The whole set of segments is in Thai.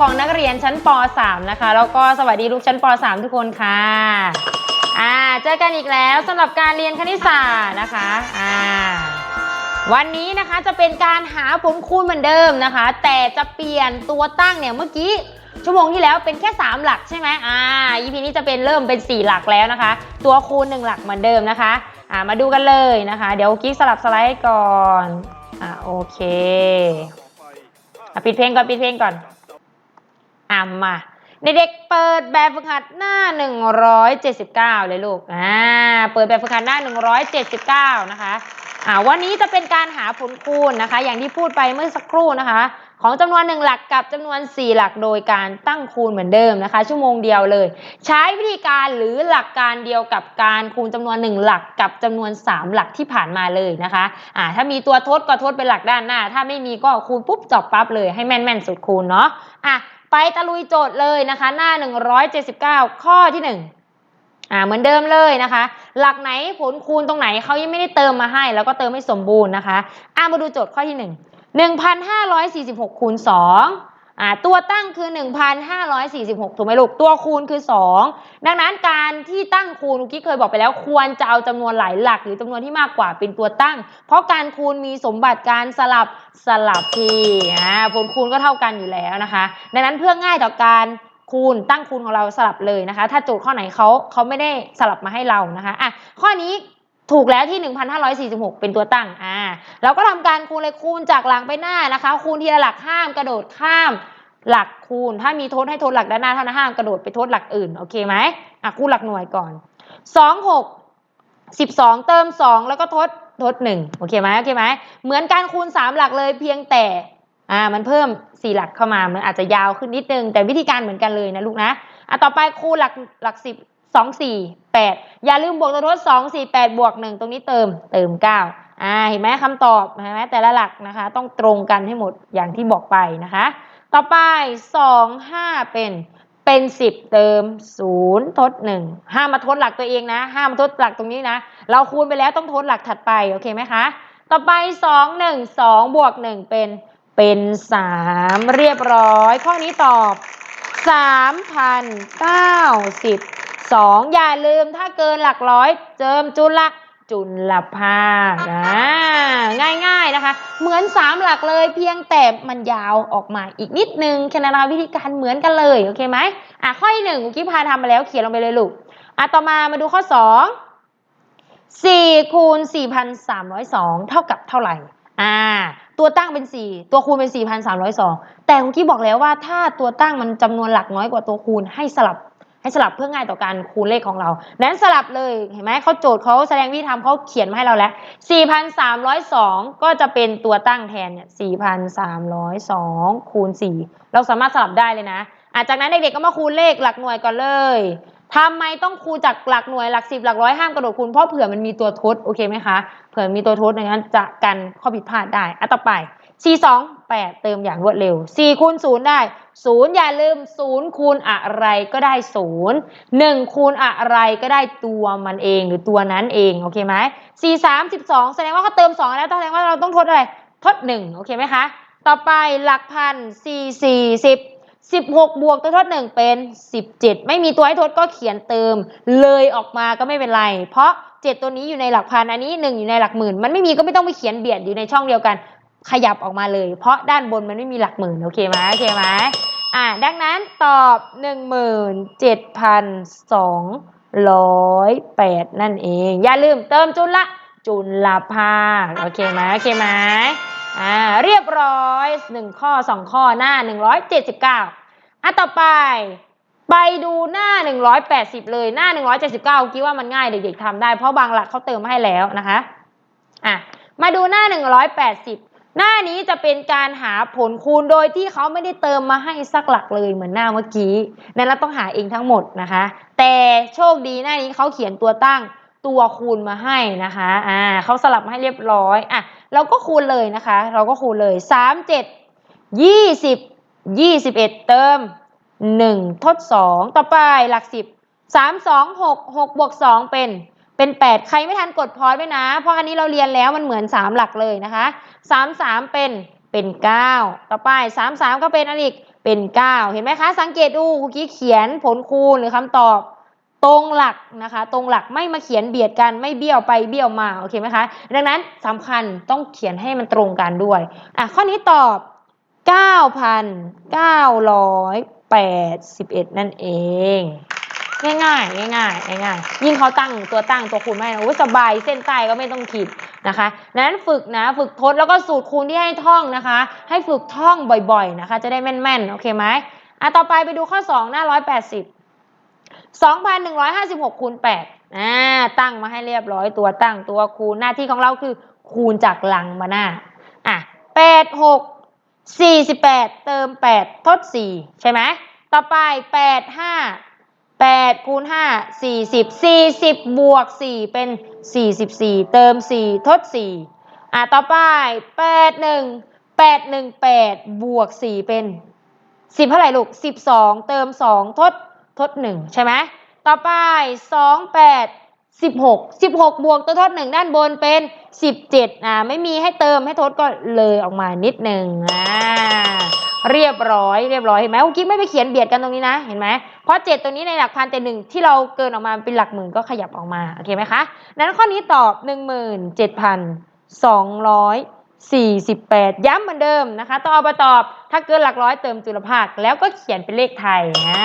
ของนักเรียนชั้นป .3 นะคะ แล้วก็สวัสดีลูกชั้นป .3 ทุกคนค่ะ อ่า เจอกันอีกแล้วสำหรับการเรียนคณิตศาสตร์นะคะ อ่า วันนี้นะคะจะเป็นการหาผลคูณเหมือนเดิมนะคะ แต่จะเปลี่ยนตัวตั้งเนี่ยเมื่อกี้ชั่วโมงที่แล้วเป็นแค่ 3 หลักใช่ไหมอ่า EP นี้จะเป็นเริ่มเป็น 4 หลักแล้วนะคะ ตัวคูณ 1 หลักเหมือนเดิมนะคะ อ่า มาดูกันเลยนะคะ เดี๋ยวกิ๊กสลับสไลด์ก่อน อ่า โอเค อะ ปิดเพลงก่อน ปิดเพลงก่อน อะมาเด็กๆเปิดแบบฝึกหัดหน้า 179 เลยลูก อ่า เปิดแบบฝึกหัดหน้า 179 นะคะ อ่า วันนี้จะเป็นการหาผลคูณนะคะ อย่างที่พูดไปเมื่อสักครู่นะคะ ของจำนวน 1 หลักกับจำนวน 4 หลักโดยการตั้งคูณเหมือนเดิมนะคะ ชั่วโมงเดียวเลย ใช้วิธีการหรือหลักการเดียวกับการคูณจำนวน 1 หลักกับจำนวน 3 หลักที่ผ่านมาเลยนะคะ อ่า ถ้ามีตัวทดก็ทดเป็นหลักด้านหน้า ถ้าไม่มีก็คูณปุ๊บจบปั๊บเลยให้แม่นๆสุดคูณเนาะ อะ ไปตะลุยโจทย์เลยนะคะ หน้า 179 ข้อที่ 1 อ่าเหมือนเดิมเลยนะคะ หลักไหนผลคูณตรงไหนเขายังไม่ได้เติมมาให้ แล้วก็เติมไม่สมบูรณ์นะคะอ่ามาดูโจทย์ข้อที่ 1 1,546คูณ2 อ่าตัวตั้งคือ 1,546 ถูกไหมลูก ตัวคูณคือ 2 ดังนั้นการที่ตั้งคูณเมื่อกี้เคยบอกไปแล้ว ควรจะเอาจำนวนหลายหลัก หรือจำนวนที่มากกว่าเป็นตัวตั้ง เพราะการคูณมีสมบัติการสลับสลับทีอ่าผลคูณก็เท่ากันอยู่แล้วนะคะ ดังนั้นเพื่อง่ายต่อการคูณตั้งคูณของเราสลับเลยนะคะ ถ้าโจทย์ข้อไหนเขาเขาไม่ได้สลับมาให้เรานะคะอะข้อนี้ ถูกแล้วที่ 1,546 เป็นตัวตั้ง อ่า เราก็ทำการคูณเลยคูณจากหลังไปหน้านะคะ คูณทีละหลักห้ามกระโดดข้ามหลักคูณ ถ้ามีทดให้ทดหลักด้านหน้าเท่านั้นห้ามกระโดดไปทดหลักอื่น โอเคไหมอะคูณหลักหน่วยก่อน 2 6 12 เติม 2 แล้วก็ทดทด 1 โอเคไหมโอเคไหม เหมือนการคูณ 3 หลักเลยเพียงแต่ อ่า มันเพิ่ม 4 หลักเข้ามา มันอาจจะยาวขึ้นนิดนึง แต่วิธีการเหมือนกันเลยนะลูกนะ อะต่อไปคูณหลักหลัก 10 2 4 8 อย่าลืมบวกตัวทด 2 4 8 บวก 1 ตรงนี้เติมเติม 9 อ่าเห็นไหมคำตอบเห็นไหมแต่ละหลักนะคะ ต้องตรงกันให้หมดอย่างที่บอกไปนะคะ ต่อไป 2 5 เป็นเป็น 10 เติม 0 ทด 1 ห้ามมาทดหลักตัวเองนะห้ามมาทดหลักตรงนี้นะ เราคูณไปแล้วต้องทดหลักถัดไปโอเคไหมคะ ต่อไป 2 1 2 บวก 1 เป็นเป็น 3 เรียบร้อย ข้อนี้ตอบ3,090 2 อย่าลืมถ้าเกินหลักร้อย เจิมจุลจุลภาคอ่าง่ายๆนะคะ เหมือน 3 หลักเลยเพียงแต่มันยาวออกมาอีกนิดนึงแคนั้นวิธีการเหมือนกันเลย โอเคไหมอะข้อที่หนึ่งเมื่อกี้พาทำมาแล้วเขียนลงไปเลยลูกอะต่อมามาดูข้อ 2 4คูณ4,302 เท่ากับเท่าไหร่อ่าตัวตั้งเป็น 4 ตัวคูณเป็น 4,302 แต่เมื่อกี้บอกแล้วว่าถ้าตัวตั้งมันจำนวนหลักน้อยกว่าตัวคูณให้สลับ ให้สลับเพื่อง่ายต่อการคูณเลขของเรานั้นสลับเลย เห็นไหมเขาโจทย์เขาแสดงวิธีทำเขาเขียนมาให้เราแล้ว 4,302 ก็จะเป็นตัวตั้งแทนเนี่ย 4,302 คูณ 4 เราสามารถสลับได้เลยนะอาจากนั้นเด็กๆก็มาคูณเลขหลักหน่วยก่อนเลยทำไมต้องคูณจากหลักหน่วยหลัก10หลักร้อยห้ามกระโดดคูณเพราะเผื่อมันมีตัวทดโอเคไหมคะ เผื่อมีตัวทดในนั้นจะกันข้อผิดพลาดได้อะต่อไป 4 2 8 เติมอย่างรวดเร็ว4คูณ0ได้ 0 อย่าลืม 0 คูณอะไรก็ได้ 0 1 คูณอะไรก็ได้ตัวมันเองหรือตัวนั้นเองโอเคไหม4 3 12 แสดงว่าเขาเติม 2 แล้วแสดงว่าเราต้องทดอะไร ทด 1 โอเคไหมคะ ต่อไปหลักพัน 4 4 10 16 บวกตัวทด 1 เป็น 17 ไม่มีตัวให้ทดก็เขียนเติม เลยออกมาก็ไม่เป็นไร เพราะ 7 ตัวนี้อยู่ในหลักพันอันนี้ 1 อยู่ในหลักหมื่น มันไม่มีก็ไม่ต้องไปเขียนเบียดอยู่ในช่องเดียวกัน ขยับออกมาเลย เพราะด้านบนมันไม่มีหลักหมื่นโอเคไหมโอเคไหมอ่าดังนั้นตอบ 17,208 นั่นเอง อย่าลืมเติมจุลละจุลภาคโอเคไหมโอเคไหมอ่าเรียบร้อยหนึ่งข้อสองข้อหน้า 179อะต่อไป ไปดูหน้า 180 เลยหน้า 179คิดว่ามันง่ายเด็กๆทำได้เพราะบางหลักเขาเติมให้แล้วนะคะอะมาดูหน้า 180 หน้านี้จะเป็นการหาผลคูณโดยที่เขาไม่ได้เติมมาให้สักหลักเลยเหมือนหน้าเมื่อกี้นั้นเราต้องหาเองทั้งหมดนะคะ แต่โชคดีหน้านี้เขาเขียนตัวตั้งตัวคูณมาให้นะคะอ่าเขาสลับมาให้เรียบร้อยอะเราก็คูณเลยนะคะ เราก็คูณเลย3 7 20 21เอ็ดเติม1ทด2ต่อไปหลัก10 3 2 6 6บวก2เป็น เป็น 8 ใครไม่ทันกดพอยต์ไว้นะ เพราะอันนี้เราเรียนแล้วมันเหมือน 3 หลักเลยนะคะ 3 3 เป็นเป็น 9 ต่อไป 3 3 ก็เป็นอะไรอีกเป็น 9 เห็นไหมคะ สังเกตดูครูกี้เขียนผลคูณหรือคำตอบ ตรงหลักนะคะ ตรงหลักไม่มาเขียนเบียดกันไม่เบี้ยวไปเบี้ยวมาโอเคไหมคะดังนั้นสำคัญต้องเขียนให้มันตรงกันด้วยอะข้อนี้ตอบ9,981 นั่นเอง ง่ายๆง่ายง่ายๆยิ่งเขาตั้งตัวตั้งตัวคูณไม่นะโอ้สบายเส้นใต้ก็ไม่ต้องคิดนะคะนั้นฝึกนะฝึกทดแล้วก็สูตรคูณที่ให้ท่องนะคะ ให้ฝึกท่องบ่อยๆนะคะ จะได้แม่นๆโอเคไหมอะต่อไปไปดูข้อ 2 หน้า 180 2,156คูณ8อ่าตั้งมาให้เรียบร้อยตัวตั้งตัวคูณหน้าที่ของเราคือคูณจากหลังมาหน้าอะ8 6 48 เติม 8 ทด 4 ใช่ไหมต่อไป 8 5 8คูณ5 40 40 บวก 4 เป็น 44 เติม 4 ทด 4 อะ ต่อไป 8 1 8 1 8 บวก 4 เป็น 10 เท่าไหร่ลูก 12 เติม 2 ทด ทด 1 ใช่ไหม ต่อไป 2 8 16 16 บวกตัวทด 1 ด้านบนเป็น 17 อ่า ไม่มีให้เติมให้ทดก็เลยออกมานิดหนึ่งอ่า เรียบร้อยเรียบร้อยเห็นไหมคุกกิ๊บไม่ไปเขียนเบียดกันตรงนี้นะเห็นไหมเพราะ7ตัวนี้ในหลักพันแต่หนึ่งที่เราเกินออกมาเป็นหลักหมื่นก็ขยับออกมาโอเคไหมคะนั้นข้อนี้ตอบ17,248ย้ำเหมือนเดิมนะคะต้องเอาไปตอบถ้าเกินหลักร้อยเติมจุลภาคแล้วก็เขียนเป็นเลขไทยอ่า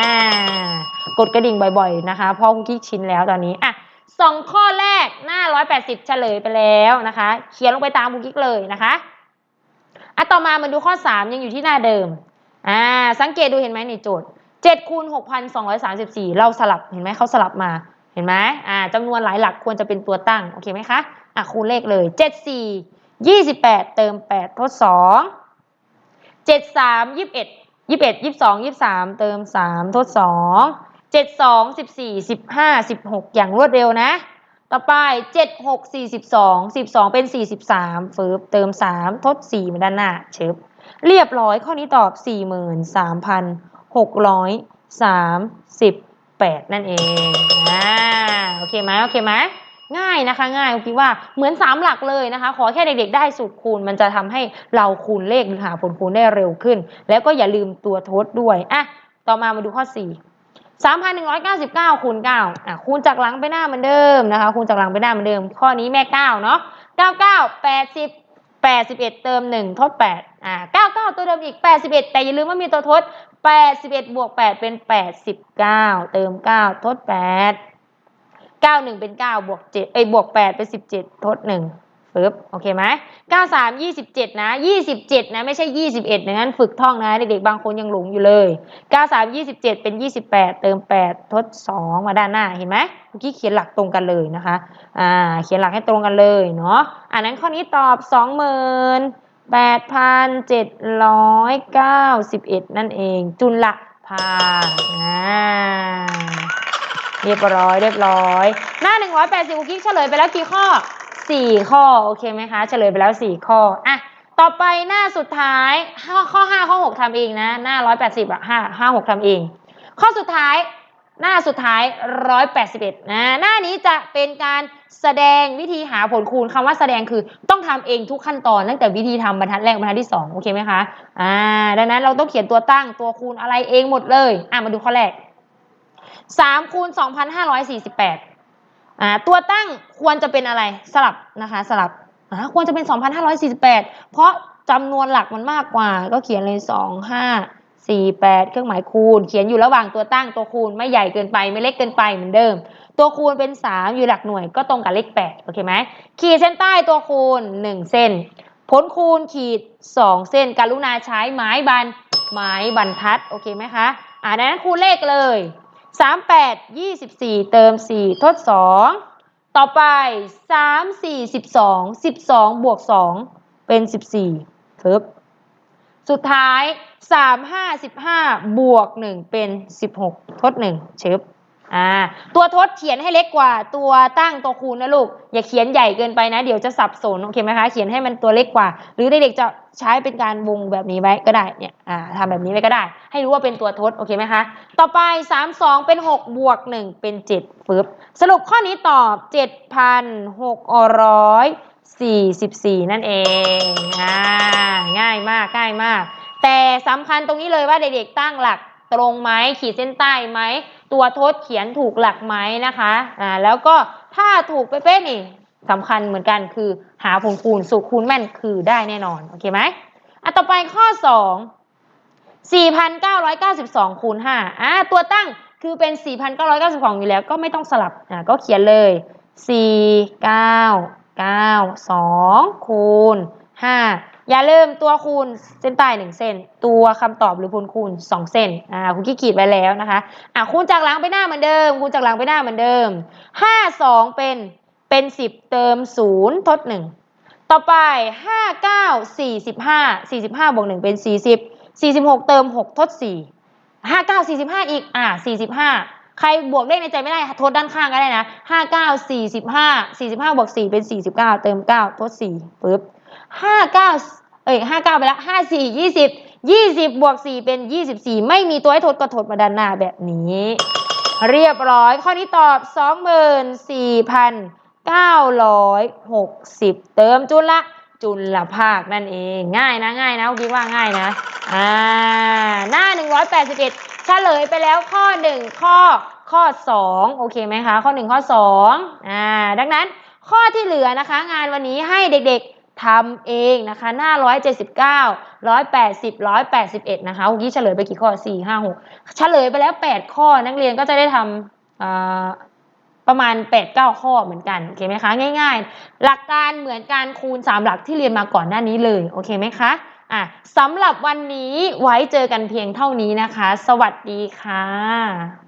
กดกระดิ่งบ่อยๆนะคะเพราะคุกกิ๊กชินแล้วตอนนี้อะสองข้อแรกหน้า 180 เฉลยไปแล้วนะคะ เขียนลงไปตามคุกกิ๊กเลยนะคะ อะต่อมามาดูข้อ 3 ยังอยู่ที่หน้าเดิม อ่า สังเกตดูเห็นไหมในโจทย์7คูณ6,234 เราสลับเห็นไหมเขาสลับมาเห็นไหมอ่าจำนวนหลายหลักควรจะเป็นตัวตั้ง โอเคไหมคะ อะคูณเลขเลย 7 4 28 เติม 8 ทด 2 7 3 21 21 22 23 เติม 3 ทด 2 7 2 14 15 16 อย่างรวดเร็วนะ ต่อไป7 6 42 12เป็น43ฟืบเติม3ทด4มาด้านหน้าเชิบเรียบร้อยข้อนี้ตอบ43,638นั่นเองอ่าโอเคไหมโอเคไหมง่ายนะคะ ง่ายคิดว่าเหมือน 3 หลักเลยนะคะ ขอแค่เด็กๆ ได้สูตรคูณ มันจะทำให้เราคูณเลขหรือหาผลคูณได้เร็วขึ้น แล้วก็อย่าลืมตัวทดด้วยอะต่อมามาดูข้อ 4 3,199คูณ9อะคูณจากหลังไปหน้าเหมือนเดิมนะคะ คูณจากหลังไปหน้าเหมือนเดิม ข้อนี้แม่ 9 เนาะ99 80 81 เติม 1 ทด 8 อ่า 99 ตัวเดิมอีก 81 แต่อย่าลืมว่ามีตัวทด 81 บวก 8 เป็น 89 เติม 9 ทด 8 91 เป็น 9 บวก7เอ้ยบวก 8 เป็น 17 ทด 1 ปึ๊บโอเคไหม93 27นะ27นะไม่ใช่21ดังนั้นฝึกท่องนะ เด็กๆบางคนยังหลงอยู่เลย93 27เจ็ดเป็น28เติม8ทด2มาด้านหน้าเห็นไหมเมื่อกี้เขียนหลักตรงกันเลยนะคะอ่าเขียนหลักให้ตรงกันเลยเนาะอันนั้นข้อนี้ตอบ28,791นั่นเอง จุลภาอ่าเรียบร้อยเรียบร้อย หน้า 180คุกกิ๊กเฉลยไปแล้วกี่ข้อ 4 ข้อ โอเคไหมคะ เฉลยไปแล้ว 4 ข้อ อะ ต่อไปหน้าสุดท้าย ข้อข้อ5ข้อ 6ทำเองนะ หน้า 180อะ5 5 6ทำเอง ข้อสุดท้าย หน้าสุดท้าย 181นะหน้านี้จะเป็นการแสดงวิธีหาผลคูณคำว่าแสดงคือต้องทำเองทุกขั้นตอนตั้งแต่วิธีทำบรรทัดแรกบรรทัดที่ 2 โอเคไหมคะ อ่า ดังนั้นเราต้องเขียนตัวตั้งตัวคูณอะไรเองหมดเลย อะ มาดูข้อแรก3คูณ2,548 อ่าตัวตั้งควรจะเป็นอะไรสลับนะคะสลับอ่าควรจะเป็น 2,548 เพราะจำนวนหลักมันมากกว่า ก็เขียนเลย 2 5 4 8 เครื่องหมายคูณ เขียนอยู่ระหว่างตัวตั้งตัวคูณไม่ใหญ่เกินไปไม่เล็กเกินไปเหมือนเดิม ตัวคูณเป็น 3 อยู่หลักหน่วยก็ตรงกับเลข8โอเคไหมขีดเส้นใต้ตัวคูณ 1 เส้น ผลคูณขีด 2 เส้นกรุณาใช้ไม้บรรไม้บรรทัดโอเคไหมคะอ่าดังนั้นคูณเลขเลย สามแปดยี่สิบสี่เติมสี่ทดสองต่อไปสามสี่สิบสองสิบสองบวกสองเป็นสิบสี่ครับสุดท้ายสามห้าสิบห้าบวกหนึ่งเป็นสิบหกทดหนึ่งเชฟ อ่าตัวทดเขียนให้เล็กกว่า ตัวตั้งตัวคูณนะลูก อย่าเขียนใหญ่เกินไปนะ เดี๋ยวจะสับสนโอเคไหมคะเขียนให้มันตัวเล็กกว่า หรือเด็กๆจะใช้เป็นการวงแบบนี้ไว้ก็ได้เนี่ยอ่าทำแบบนี้ไว้ก็ได้ ให้รู้ว่าเป็นตัวทดโอเคไหมคะต่อไป 3 2 เป็น 6 บวก 1 เป็น7ฟึบสรุปข้อนี้ตอบ44 นั่นเองอ่าง่ายมากง่ายมาก แต่สำคัญตรงนี้เลยว่าเด็กๆตั้งหลักตรงไหมขีดเส้นใต้ไหม ตัวทดเขียนถูกหลักไหมนะคะอ่าแล้วก็ถ้าถูกเป๊ะๆนี่สำคัญเหมือนกันคือหาผลคูณสูตรคูณแม่นคือได้แน่นอนโอเคไหมอะต่อไปข้อ 2 4,992คูณ5อ่าตัวตั้งคือเป็น 4,992 อยู่แล้วก็ไม่ต้องสลับอ่าก็เขียนเลย 4 9 9 2คูณ5 อย่าลืมตัวคูณเส้นใต้1เส้น ตัวคำตอบหรือผลคูณ2เส้นอ่าคุณขี้ขีดไว้แล้วนะคะอะคูณจากหลังไปหน้าเหมือนเดิม คูณจากหลังไปหน้าเหมือนเดิม5 2เป็นเป็น10เติม0ทด1ต่อไป5 9 45 45บวก1เป็น40 46เติม6ทด4 59 45อีกอ่า45ใครบวกเลขในใจไม่ได้ทดด้านข้างก็ได้นะ59 45 45บวก4เป็น49เติม9ทด4ปึ๊บ ห้าเก้าเอ้ยห้าเก้าไปแล้วห้าสี่ยี่สิบยี่สิบบวกสี่เป็นยี่สิบสี่ไม่มีตัวให้ทดก็ทดมาด้านหน้าแบบนี้ เรียบร้อย ข้อนี้ตอบสองหมื่นสี่พันเก้าร้อยหกสิบเติมจุลละจุลละภาคนั่นเอง ง่ายนะง่ายนะคิดว่าง่ายนะอ่าหน้าหนึ่งร้อยแปดสิบเอ็ดเฉลยไปแล้วข้อหนึ่งข้อข้อสองโอเคไหมคะ ข้อหนึ่งข้อสองอ่าดังนั้นข้อที่เหลือนะคะ งานวันนี้ให้เด็กๆ ทำเองนะคะ หน้า 179 180 181 นะคะเมื่อกี้เฉลยไปกี่ข้อ 4 5 6 เฉลยไปแล้ว 8 ข้อนักเรียนก็จะได้ทำประมาณ 8-9 ข้อเหมือนกัน โอเคไหมคะ ง่ายๆ หลักการเหมือนการคูณ 3 หลักที่เรียนมาก่อนหน้านี้เลย โอเคไหมคะอะสำหรับวันนี้ไว้เจอกันเพียงเท่านี้นะคะ สวัสดีค่ะ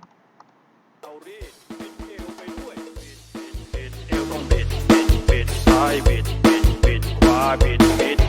garbage, bitch.